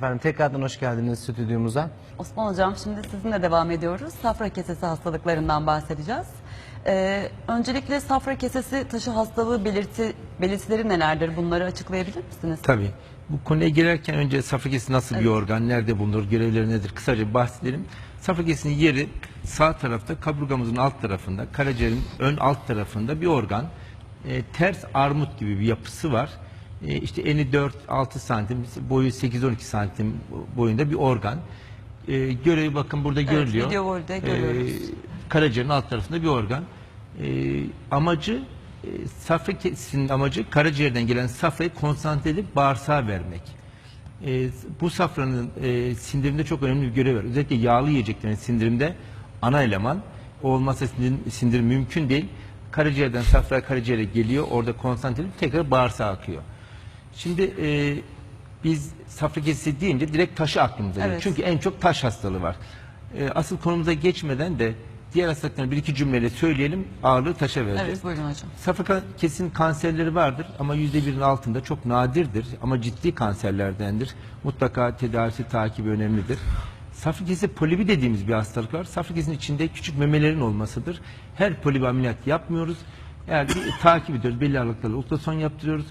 Efendim tekrardan hoş geldiniz stüdyomuza. Osman Hocam şimdi sizinle devam ediyoruz. Safra kesesi hastalıklarından bahsedeceğiz. Ee, öncelikle safra kesesi taşı hastalığı belirti, belirtileri nelerdir? Bunları açıklayabilir misiniz? Tabii. Bu konuya girerken önce safra kesesi nasıl bir organ, nerede bulunur, görevleri nedir kısaca bahsedelim. Safra kesesinin yeri sağ tarafta, kaburgamızın alt tarafında, karaciğerin ön alt tarafında bir organ. E, ters armut gibi bir yapısı var. E, işte eni 4-6 santim, boyu 8-12 santim boyunda bir organ. E, görevi bakın burada görülüyor. video volde görüyoruz. karaciğerin alt tarafında bir organ. E, amacı e, safra kesesinin amacı karaciğerden gelen safrayı konsantre edip bağırsağa vermek. E, bu safranın e, sindirimde çok önemli bir görevi var. Özellikle yağlı yiyeceklerin sindirimde ana eleman. O olmazsa sindirim, sindirim mümkün değil. Karaciğerden safra karaciğere geliyor. Orada konsantre edip tekrar bağırsağa akıyor. Şimdi e, biz safra kesesi deyince direkt taşı aklımıza geliyor. Evet. Çünkü en çok taş hastalığı var. E, asıl konumuza geçmeden de diğer hastalıkları bir iki cümleyle söyleyelim. Ağırlığı taşa vereceğiz. Evet buyurun hocam. Safra kesin kanserleri vardır ama yüzde birin altında çok nadirdir ama ciddi kanserlerdendir. Mutlaka tedavisi takibi önemlidir. Safra kesesi polibi dediğimiz bir hastalık var. Safra kesinin içinde küçük memelerin olmasıdır. Her polibi ameliyat yapmıyoruz. Eğer bir takip ediyoruz belli aralıklarla ultrason yaptırıyoruz.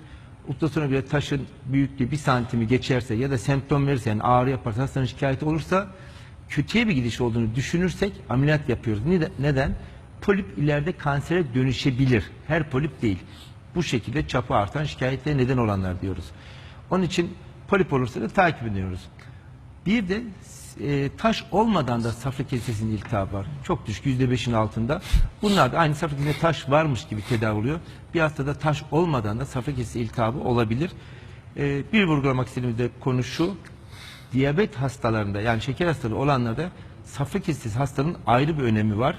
Ultrasona bile taşın büyüklüğü bir santimi geçerse ya da semptom verirse yani ağrı yaparsa hastanın şikayeti olursa kötüye bir gidiş olduğunu düşünürsek ameliyat yapıyoruz. Neden? Polip ileride kansere dönüşebilir. Her polip değil. Bu şekilde çapı artan şikayetlere neden olanlar diyoruz. Onun için polip olursa da takip ediyoruz. Bir de e, taş olmadan da safra kesesinin iltihabı var. Çok düşük yüzde beşin altında. Bunlar da aynı safra kesesinde taş varmış gibi tedavi oluyor. Bir hastada taş olmadan da safra kesesi iltihabı olabilir. E, bir vurgulamak istediğimiz de konu şu. Diyabet hastalarında yani şeker hastalığı olanlarda safra kesesi hastalığının ayrı bir önemi var.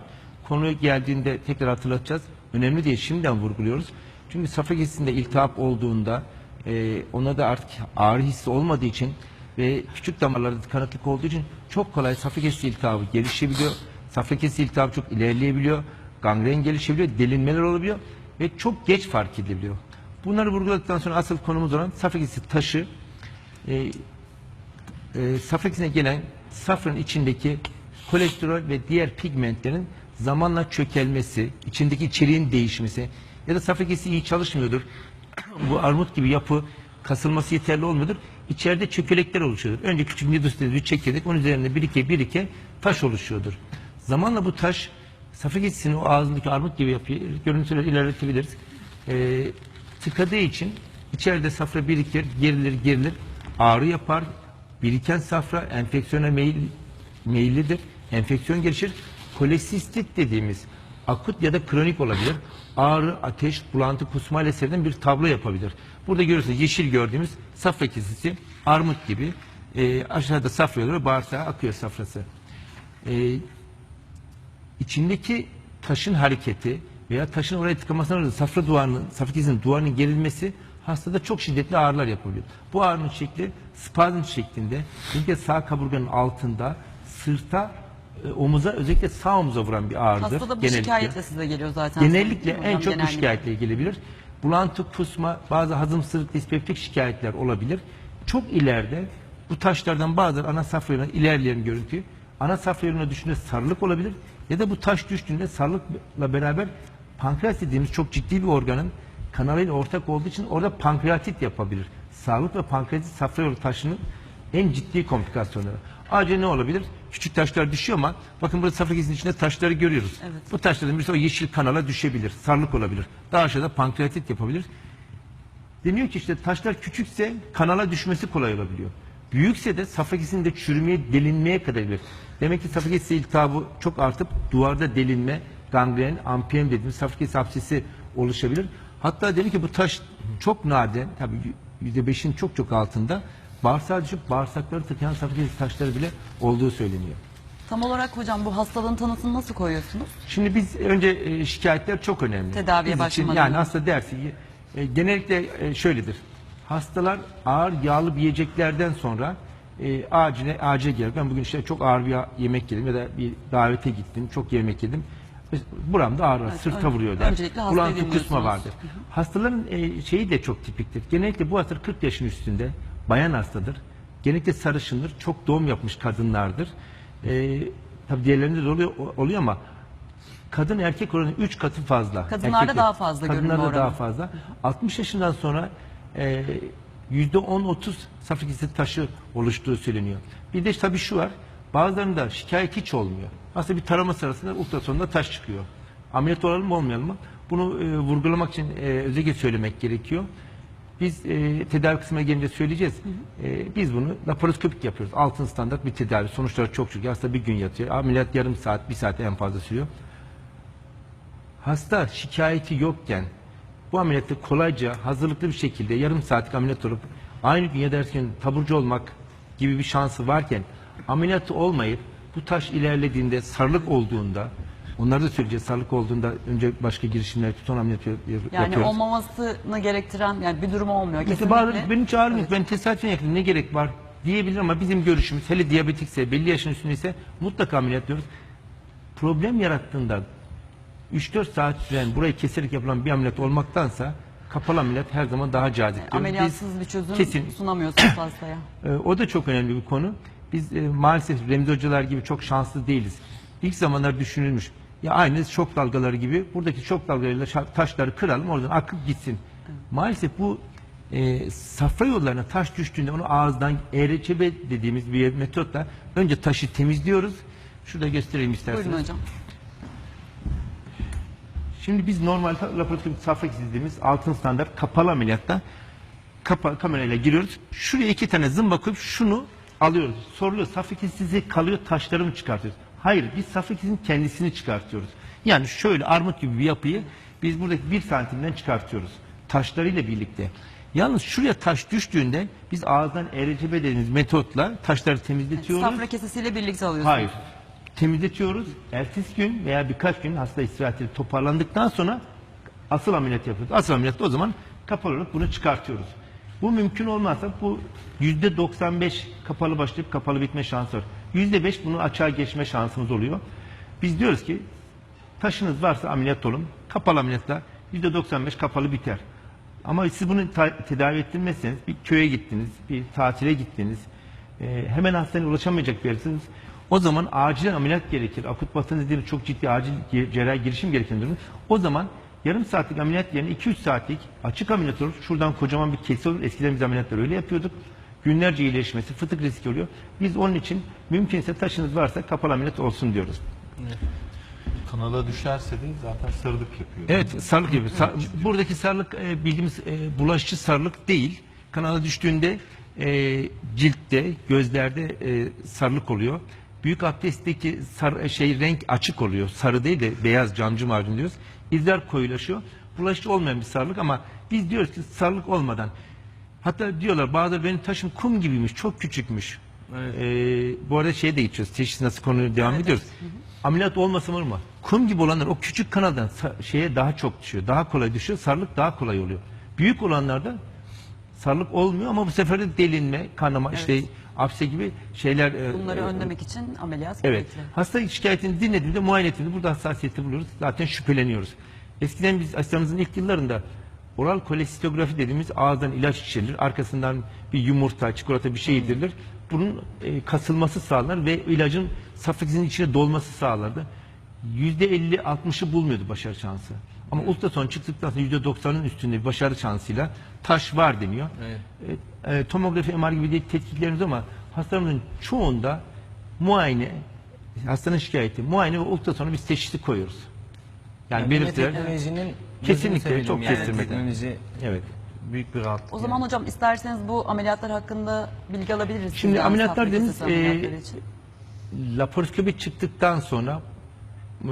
Konu geldiğinde tekrar hatırlatacağız. Önemli diye şimdiden vurguluyoruz. Çünkü safra kesesinde iltihap olduğunda e, ona da artık ağrı hissi olmadığı için ve küçük damarlarda tıkanıklık olduğu için çok kolay safra iltihabı gelişebiliyor. Safra iltihabı çok ilerleyebiliyor. Gangren gelişebiliyor, delinmeler olabiliyor ve çok geç fark edilebiliyor. Bunları vurguladıktan sonra asıl konumuz olan safra taşı e, e, safra gelen safranın içindeki kolesterol ve diğer pigmentlerin zamanla çökelmesi, içindeki içeriğin değişmesi ya da safra iyi çalışmıyordur. Bu armut gibi yapı kasılması yeterli olmuyordur. İçeride çökelekler oluşuyordur. Önce küçük nidus dediğimiz bir çekirdek, onun üzerinde birike birike taş oluşuyordur. Zamanla bu taş safra kesesinin o ağzındaki armut gibi yapıyı görüntüleri ilerletebiliriz. E, tıkadığı için içeride safra birikir, gerilir, gerilir, ağrı yapar, Biriken safra enfeksiyona meyil, meyillidir. Enfeksiyon gelişir. Kolesistit dediğimiz akut ya da kronik olabilir. Ağrı, ateş, bulantı, kusma ile seyreden bir tablo yapabilir. Burada görüyorsunuz yeşil gördüğümüz safra kesesi armut gibi. Ee, aşağıda safra doğru bağırsağa akıyor safrası. Ee, içindeki taşın hareketi veya taşın oraya tıkamasına rağmen safra duvarının, safra kesesinin duvarının gerilmesi hastada çok şiddetli ağrılar yapabiliyor. Bu ağrının şekli spazm şeklinde, özellikle sağ kaburganın altında, sırta, e, omuza, özellikle sağ omuza vuran bir ağrıdır. Hasta da bu şikayetle size geliyor zaten. Genellikle Hocam, en çok bu genellikle. şikayetle gelebilir. Bulantı, kusma, bazı hazımsızlık, dispeptik şikayetler olabilir. Çok ileride bu taşlardan bazıları ana safra yoluna ilerleyen görüntü. Ana safra yoluna düşünce sarılık olabilir ya da bu taş düştüğünde sarılıkla beraber pankreas dediğimiz çok ciddi bir organın kanalıyla ortak olduğu için orada pankreatit yapabilir. Sağlık ve pankreatit safra yolu taşının en ciddi komplikasyonları. Ayrıca ne olabilir? Küçük taşlar düşüyor ama bakın burada safra kesesinin içinde taşları görüyoruz. Evet. Bu taşların birisi o yeşil kanala düşebilir. Sarılık olabilir. Daha aşağıda pankreatit yapabilir. Deniyor ki işte taşlar küçükse kanala düşmesi kolay olabiliyor. Büyükse de safra kesesinde çürümeye, delinmeye kadar gelir. Demek ki safra kesesi iltihabı çok artıp duvarda delinme, gangren, ampiyem dediğimiz safra absesi oluşabilir. Hatta dedi ki bu taş çok nadir, tabii yüzde beşin çok çok altında bağırsağa düşüp bağırsakları tıkayan kesesi taşları bile olduğu söyleniyor. Tam olarak hocam bu hastalığın tanısını nasıl koyuyorsunuz? Şimdi biz önce e, şikayetler çok önemli. Tedaviye Biz için, başlamadan Yani hasta dersi e, genellikle e, şöyledir. Hastalar ağır yağlı bir yiyeceklerden sonra e, acile acile gelir. Ben bugün işte çok ağır bir yemek yedim ya da bir davete gittim, çok yemek yedim. Buramda ağrı var, Evet, sırta ön- vuruyor der. öncelikle hastayı Bulantı kusma dinliyorsunuz. vardır. Hastaların e, şeyi de çok tipiktir. Genellikle bu hastalar 40 yaşın üstünde bayan hastadır. Genellikle sarışındır, çok doğum yapmış kadınlardır. E, tabii diğerlerinde de oluyor, oluyor ama kadın erkek oranı 3 katı fazla. Kadınlarda Erkekler- daha fazla görünme Kadınlarda oranı. daha fazla. 60 yaşından sonra e, %10-30 safra taşı oluştuğu söyleniyor. Bir de tabii şu var. Bazılarında şikayet hiç olmuyor. Aslında bir tarama sırasında ultrasonda taş çıkıyor. Ameliyat olalım mı olmayalım mı? Bunu e, vurgulamak için e, özellikle söylemek gerekiyor. Biz e, tedavi kısmına gelince söyleyeceğiz. E, biz bunu laparoskopik yapıyoruz. Altın standart bir tedavi. Sonuçları çok çok. Aslında bir gün yatıyor. Ameliyat yarım saat, bir saat en fazla sürüyor. Hasta şikayeti yokken bu ameliyatta kolayca hazırlıklı bir şekilde yarım saatlik ameliyat olup aynı gün ya da ertesi gün taburcu olmak gibi bir şansı varken ameliyatı olmayıp bu taş ilerlediğinde sarılık olduğunda onları da söyleyeceğiz sarılık olduğunda önce başka girişimler son ameliyat yap- Yani yapıyoruz. olmamasını gerektiren yani bir durum olmuyor. Kesinlikle. bazı, benim hiç ağrım yok. Ben tesadüfen yakın ne gerek var diyebilir ama bizim görüşümüz hele diyabetikse belli yaşın üstündeyse mutlaka ameliyat diyoruz. Problem yarattığında 3-4 saat süren burayı keserek yapılan bir ameliyat olmaktansa kapalı ameliyat her zaman daha cazip. diyoruz. Ameliyatsız bir çözüm kesin- sunamıyorsunuz hastaya. ee, o da çok önemli bir konu. Biz e, maalesef Remzi hocalar gibi çok şanslı değiliz. İlk zamanlar düşünülmüş. Ya aynı şok dalgaları gibi buradaki şok dalgalarıyla taşları kıralım oradan akıp gitsin. Maalesef bu e, safra yollarına taş düştüğünde onu ağızdan ERÇB dediğimiz bir metotla önce taşı temizliyoruz. Şurada göstereyim isterseniz. Buyurun hocam. Şimdi biz normal laparoskopik safra dediğimiz altın standart kapalı ameliyatta kapa kamerayla giriyoruz. Şuraya iki tane zımba koyup şunu alıyoruz. Soruluyor safra kesesi kalıyor taşları mı çıkartıyoruz? Hayır biz safra kesesinin kendisini çıkartıyoruz. Yani şöyle armut gibi bir yapıyı biz buradaki bir santimden çıkartıyoruz. Taşlarıyla birlikte. Yalnız şuraya taş düştüğünde biz ağızdan ERCB dediğimiz metotla taşları temizletiyoruz. Safra kesesiyle birlikte alıyorsunuz. Hayır. Temizletiyoruz. Ertesi gün veya birkaç gün hasta istirahat edip toparlandıktan sonra asıl ameliyat yapıyoruz. Asıl ameliyatta o zaman kapalı olup bunu çıkartıyoruz. Bu mümkün olmazsa bu yüzde 95 kapalı başlayıp kapalı bitme şansı var. Yüzde 5 bunu açığa geçme şansımız oluyor. Biz diyoruz ki taşınız varsa ameliyat olun. Kapalı ameliyatla yüzde 95 kapalı biter. Ama siz bunu tedavi ettirmezseniz bir köye gittiniz, bir tatile gittiniz, e, hemen hastaneye ulaşamayacak bir. O zaman acilen ameliyat gerekir. Akut batı nedeniyle çok ciddi acil cerrahi girişim gereken durum. O zaman yarım saatlik ameliyat yerine 2-3 saatlik açık ameliyat olur. Şuradan kocaman bir kesi olur. Eskiden biz ameliyatlar öyle yapıyorduk. Günlerce iyileşmesi, fıtık riski oluyor. Biz onun için mümkünse taşınız varsa kapalı ameliyat olsun diyoruz. Kanala düşerse de zaten sarılık yapıyor. Evet sarılık gibi. Sa- buradaki sarılık e, bildiğimiz e, bulaşıcı sarılık değil. Kanala düştüğünde e, ciltte, gözlerde e, sarılık oluyor. Büyük abdestteki sar, şey renk açık oluyor. Sarı değil de beyaz camcı macun diyoruz. İzler koyulaşıyor. Bulaşıcı olmayan bir sarılık ama biz diyoruz ki sarılık olmadan. Hatta diyorlar bazıları benim taşım kum gibiymiş, çok küçükmüş. Ee, bu arada şeye de geçiyoruz. Teşhis nasıl konuya devam ediyoruz. Ameliyat olmasın olur mu? Kum gibi olanlar o küçük kanaldan şeye daha çok düşüyor. Daha kolay düşüyor. Sarılık daha kolay oluyor. Büyük olanlarda sarılık olmuyor ama bu sefer de delinme, kanama, işte apse gibi şeyler e, Bunları e, önlemek için ameliyat Evet. gerekli. Hasta şikayetini dinlediğimde muayene ettiğimde burada hassasiyeti buluyoruz. Zaten şüpheleniyoruz. Eskiden biz asistanımızın ilk yıllarında oral kolesitografi dediğimiz ağızdan ilaç içirilir. Arkasından bir yumurta, çikolata bir şey yedirilir. Bunun e, kasılması sağlar ve ilacın safra kesesinin içine dolması sağlardı. %50-60'ı bulmuyordu başarı şansı. Ama ultrason çıktıktan sonra %90'ın üstünde bir başarı şansıyla taş var deniyor. E, e, tomografi, MR gibi değil tetkiklerimiz ama hastalarımızın çoğunda muayene, hastanın şikayeti, muayene ve ultrasonu biz teşhisi koyuyoruz. Yani, Yani belirtiler teknolojinin Kesinlikle, çok yani. kestirmeden. Teknoloji evet. büyük bir rahatlık. O zaman hocam isterseniz bu ameliyatlar hakkında bilgi alabiliriz. Şimdi sizden, ameliyatlar ameliyatları e, laparoskopi çıktıktan sonra e,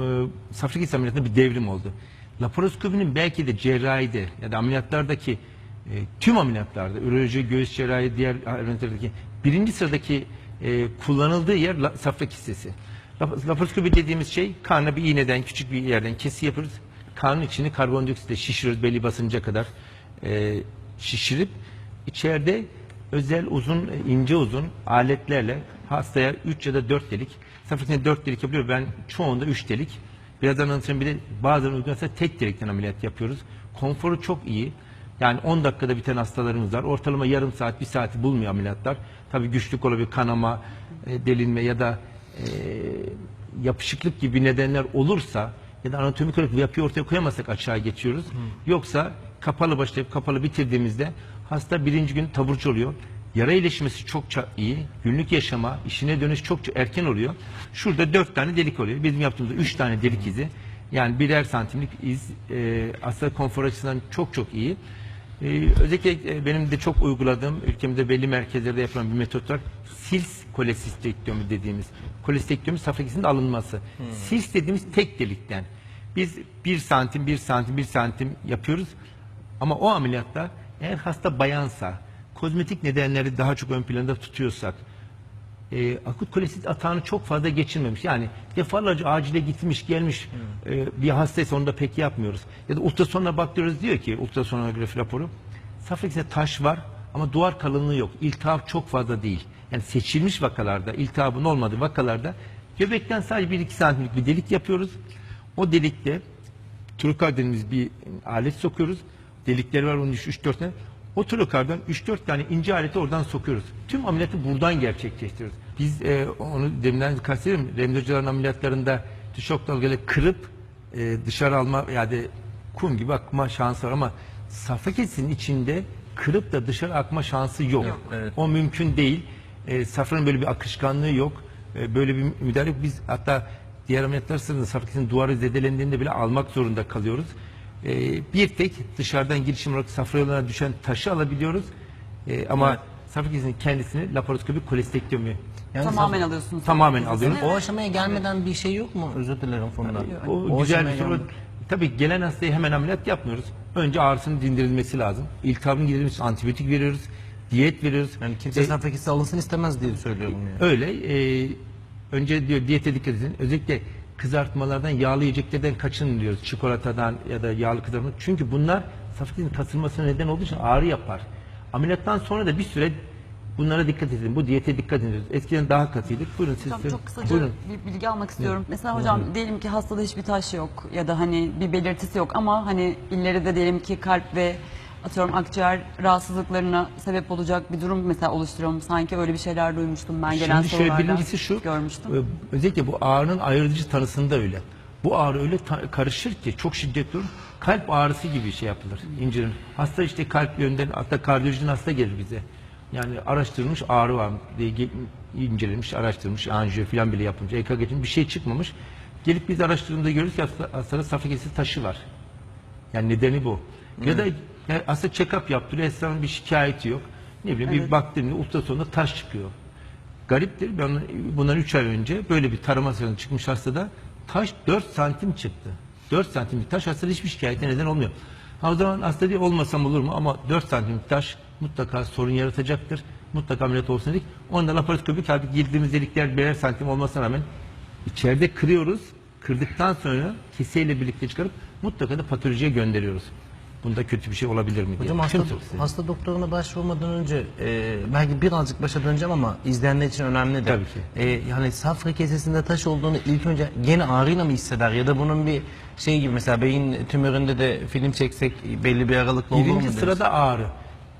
safra kesesi ameliyatında bir devrim oldu. Laparoskopinin belki de cerrahide ya da ameliyatlardaki e, tüm ameliyatlarda, üroloji, göğüs cerrahi, diğer ameliyatlardaki birinci sıradaki e, kullanıldığı yer la, safra kesesi. Lap- Laparoskopi dediğimiz şey karna bir iğneden küçük bir yerden kesi yapıyoruz. Karnın içini karbondioksitle şişiriyoruz belli basınca kadar e, şişirip içeride özel uzun, e, ince uzun aletlerle hastaya 3 ya da 4 delik, safra 4 delik yapılıyor. Ben çoğunda 3 delik. Birazdan anlatacağım bir de bazen uygunsa tek delikten ameliyat yapıyoruz. Konforu çok iyi. Yani 10 dakikada biten hastalarımız var. Ortalama yarım saat, bir saati bulmuyor ameliyatlar. Tabii güçlük olabilir, kanama, e, delinme ya da e, yapışıklık gibi nedenler olursa ya da anatomik olarak bir yapıyı ortaya koyamazsak aşağı geçiyoruz. Yoksa kapalı başlayıp kapalı bitirdiğimizde hasta birinci gün taburcu oluyor. Yara iyileşmesi çok iyi. Günlük yaşama, işine dönüş çok erken oluyor. Şurada dört tane delik oluyor. Bizim yaptığımızda üç tane delik izi. Yani birer santimlik iz e, hasta konfor açısından çok çok iyi. Ee, özellikle e, benim de çok uyguladığım ülkemizde belli merkezlerde yapılan bir metot var. Sils kolesistektomi dediğimiz. Kolesistektomi safra kesinin alınması. Sils dediğimiz tek delikten. Biz bir santim, bir santim, bir santim yapıyoruz. Ama o ameliyatta eğer hasta bayansa, kozmetik nedenleri daha çok ön planda tutuyorsak, e, akut kolesit atağını çok fazla geçirmemiş. Yani defalarca acile gitmiş gelmiş e, bir hastaysa onu da pek yapmıyoruz. Ya da ultrasonla bakıyoruz diyor ki ultrasonografi raporu. Safra taş var ama duvar kalınlığı yok. İltihap çok fazla değil. Yani seçilmiş vakalarda, iltihabın olmadığı vakalarda göbekten sadece 1-2 santimlik bir delik yapıyoruz. O delikte trokar dediğimiz bir alet sokuyoruz. Delikleri var onun 3-4 tane. O trokardan 3-4 tane ince aleti oradan sokuyoruz. Tüm ameliyatı buradan gerçekleştiriyoruz. Biz e, onu deminden kastederim. Remzi ameliyatlarında şok dalgaları kırıp e, dışarı alma yani kum gibi akma şansı var ama safra içinde kırıp da dışarı akma şansı yok. O mümkün değil. E, safranın böyle bir akışkanlığı yok. E, böyle bir müdahale yok. Biz hatta diğer ameliyatlar sırasında safra kesinin duvarı zedelendiğinde bile almak zorunda kalıyoruz. Ee, bir tek dışarıdan girişim olarak safra yoluna düşen taşı alabiliyoruz. Ee, ama safra kesinin kendisini laparoskopik kolestektomi Yani Tamamen alıyorsunuz. tamamen alıyoruz. O aşamaya gelmeden bir şey yok mu? Özür dilerim Funda. O, güzel bir soru. Tabii gelen hastaya hemen ameliyat yapmıyoruz. Önce ağrısının dindirilmesi lazım. İltihabın giderilmesi için antibiyotik veriyoruz. Diyet veriyoruz. Yani kimse E, kesesi alınsın istemez diye söylüyorum yani. Öyle. e, önce diyor diyete dikkat edin. Özellikle kızartmalardan, yağlı yiyeceklerden kaçının diyoruz. Çikolatadan ya da yağlı kızartma. Çünkü bunlar safra kesinin kasılmasına neden olduğu için ağrı yapar. Ameliyattan sonra da bir süre bunlara dikkat edin. Bu diyete dikkat edin. Eskiden daha katıydık. Buyurun siz. Hocam çok kısaca Buyurun. bir bilgi almak istiyorum. Mesela hocam diyelim ki hastada hiçbir taş yok ya da hani bir belirtisi yok ama hani ileride diyelim ki kalp ve atıyorum akciğer rahatsızlıklarına sebep olacak bir durum mesela oluşturuyorum. Sanki öyle bir şeyler duymuştum ben gelen Şimdi şöyle sorularda. birincisi şu. Görmüştüm. e, Özellikle bu ağrının ayırıcı tanısında öyle. Bu ağrı öyle karışır ki çok şiddetli olur. Kalp ağrısı gibi şey yapılır. İncelenir. Hasta işte kalp yönden hatta kardiyolojinin hasta gelir bize. Yani araştırılmış ağrı var mı diye ge- incelenmiş, araştırılmış, anjiyo falan bile yapılmış. EKG'nin bir şey çıkmamış. Gelip biz araştırdığımızda görürüz ki hasta, hastada safra kesesi taşı var. Yani nedeni bu. Ya da yani aslında check-up yaptırıyor. Esra'nın bir şikayeti yok. Ne bileyim bir baktığımda ultrasonda taş çıkıyor. Gariptir. Ben bundan 3 ay önce böyle bir tarama sırasında çıkmış hastada taş 4 santim çıktı. 4 santimlik taş hastada hiçbir şikayete neden olmuyor. Ha o zaman hasta diyor olmasam olur mu? Ama 4 santimlik taş mutlaka sorun yaratacaktır. Mutlaka ameliyat olsun dedik. Onda laparoskopik halde girdiğimiz delikler birer santim olmasına rağmen içeride kırıyoruz. Kırdıktan sonra keseyle birlikte çıkarıp mutlaka da patolojiye gönderiyoruz. Bunda kötü bir şey olabilir mi diye. Hocam hasta, hasta doktoruna başvurmadan önce e, belki birazcık başa döneceğim ama izleyenler için önemli de. Tabii ki. E, yani safra kesesinde taş olduğunu ilk önce gene ağrıyla mı hisseder ya da bunun bir şey gibi mesela beyin tümöründe de film çeksek belli bir aralıkla olur mu? Birinci sırada ağrı.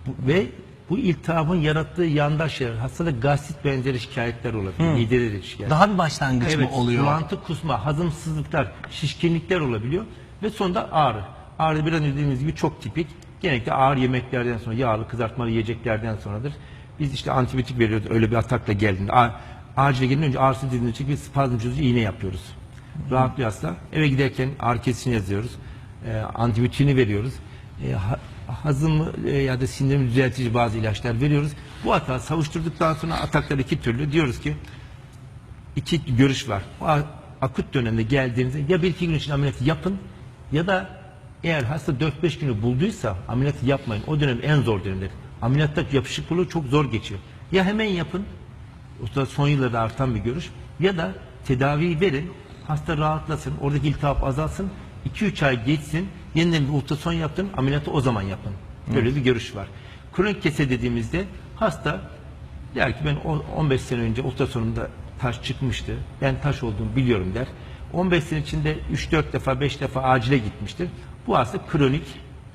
Ve bu iltihabın yarattığı yandaş şeyler. Hastada gastrit benzeri şikayetler olabilir. Mideleri şikayet. Daha bir başlangıç evet, mı oluyor? bulantı, kusma, hazımsızlıklar, şişkinlikler olabiliyor. Ve sonunda ağrı. Ağrı biraz önce dediğimiz gibi çok tipik. Genellikle ağır yemeklerden sonra, yağlı kızartmalı yiyeceklerden sonradır. Biz işte antibiyotik veriyoruz öyle bir atakla geldiğinde. Acile gelin önce ağrısız dediğinde çünkü bir spazm çözücü iğne yapıyoruz. Rahatlıyor hasta. Eve giderken ağrı kesicini yazıyoruz. E, antibiyotiğini veriyoruz. E, ha- hazım e, ya da sindirim düzeltici bazı ilaçlar veriyoruz. Bu hata savuşturduktan sonra ataklar iki türlü. Diyoruz ki iki görüş var. O akut dönemde geldiğinizde ya bir iki gün için ameliyatı yapın ya da eğer hasta 4-5 günü bulduysa ameliyatı yapmayın. O dönem en zor dönemdir. Ameliyatta yapışıklılığı çok zor geçiyor. Ya hemen yapın, o da son yıllarda artan bir görüş ya da tedaviyi verin, hasta rahatlasın, oradaki iltihap azalsın, 2-3 ay geçsin, yeniden bir ultrason yaptın, ameliyatı o zaman yapın. Böyle bir görüş var. Kronik kese dediğimizde hasta Der ki ben o- 15 sene önce ultrasonumda taş çıkmıştı. Ben taş olduğunu biliyorum der. 15 sene içinde 3-4 defa 5 defa acile gitmiştir. Bu hasta kronik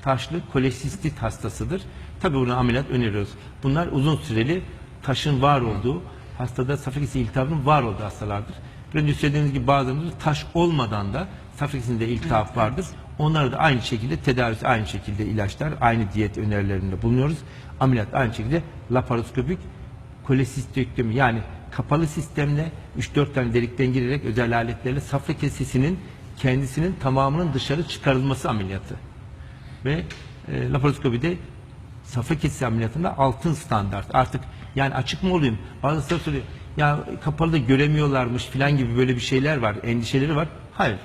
taşlı kolesistit hastasıdır. Tabii buna ameliyat öneriyoruz. Bunlar uzun süreli taşın var olduğu, hastada safra kesesi iltihabının var olduğu hastalardır. Bir önce söylediğimiz gibi bazılarında taş olmadan da safra kesesinde iltihap vardır. Onlara da aynı şekilde tedavisi aynı şekilde ilaçlar, aynı diyet önerilerinde bulunuyoruz. Ameliyat aynı şekilde laparoskopik kolesistektomi yani kapalı sistemle 3-4 tane delikten girerek özel aletlerle safra kesesinin kendisinin tamamının dışarı çıkarılması ameliyatı. Ve e, laparoskopide safra kesesi ameliyatında altın standart. Artık yani açık mı olayım? Bazıları soruyor. Ya kapalı da göremiyorlarmış filan gibi böyle bir şeyler var. Endişeleri var. Hayır.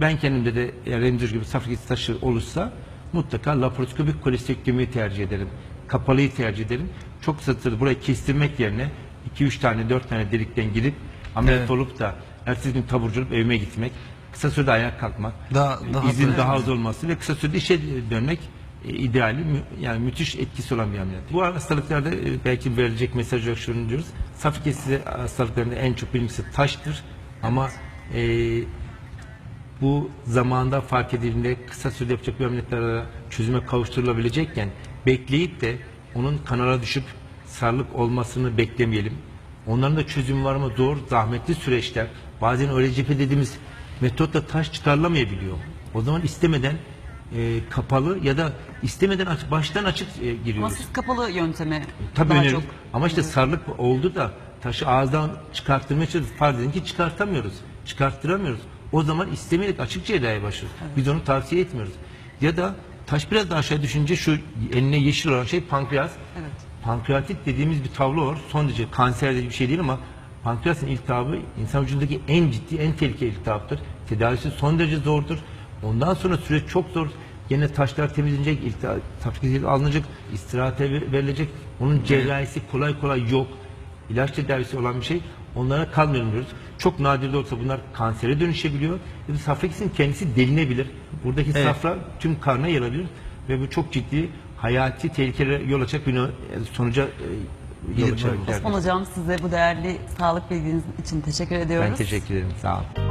Ben kendimde de eğer endüstri gibi safra taşı olursa mutlaka laparoskopik kolestektomiyi tercih ederim. Kapalıyı tercih ederim. Çok sürede burayı kestirmek yerine 2-3 tane 4 tane delikten girip ameliyat Evet. olup da ertesi gün taburcu olup evime gitmek. Kısa sürede ayağa kalkmak. Daha- daha izin pratik. daha az olması ve kısa sürede işe dönmek e, ideali mü- yani müthiş etkisi olan bir ameliyat. Bu hastalıklarda e, belki verilecek mesaj olarak şunu diyoruz. Safra kesesi hastalıklarında en çok bilinçli taştır ama e, bu zamanda fark edildiğinde kısa sürede yapacak bir ameliyatlara çözüme kavuşturulabilecekken bekleyip de onun kanala düşüp sarılık olmasını beklemeyelim. Onların da çözümü var ama zor, zahmetli süreçler. Bazen öyle cephe dediğimiz metotla taş çıkarılamayabiliyor. O zaman istemeden e, kapalı ya da istemeden aç, baştan açık e, Ama giriyoruz. siz kapalı yöntemi Tabii daha öneririm. çok Ama işte sarılık oldu da taşı ağızdan çıkarttırmaya çalışıyoruz. Farz edin ki çıkartamıyoruz. Çıkarttıramıyoruz. O zaman istemeyerek açık cerrahiye başlıyoruz. Biz onu tavsiye etmiyoruz. Ya da taş biraz daha aşağı düşünce şu eline yeşil olan şey pankreas. Evet. Pankreatit dediğimiz bir tablo var. Son derece kanser dediği bir şey değil ama pankreasın iltihabı insan vücudundaki en ciddi, en tehlikeli iltihaptır. Tedavisi son derece zordur. Ondan sonra süreç çok zor. Yine taşlar temizlenecek, tafrik alınacak, istirahate ver- verilecek. Onun cerrahisi kolay kolay yok. İlaç tedavisi olan bir şey. Onlara kalmayalım diyoruz. Çok nadir de olsa bunlar kansere dönüşebiliyor. Ya da safra kesesinin kendisi delinebilir. Buradaki Evet. safra tüm karna yarabilir ve bu çok ciddi hayati tehlikelere yol açacak bir no- sonuca e, yol açabilir. Osman Hocam size bu değerli sağlık bilginiz için teşekkür ediyoruz. Ben teşekkür ederim. Sağ olun.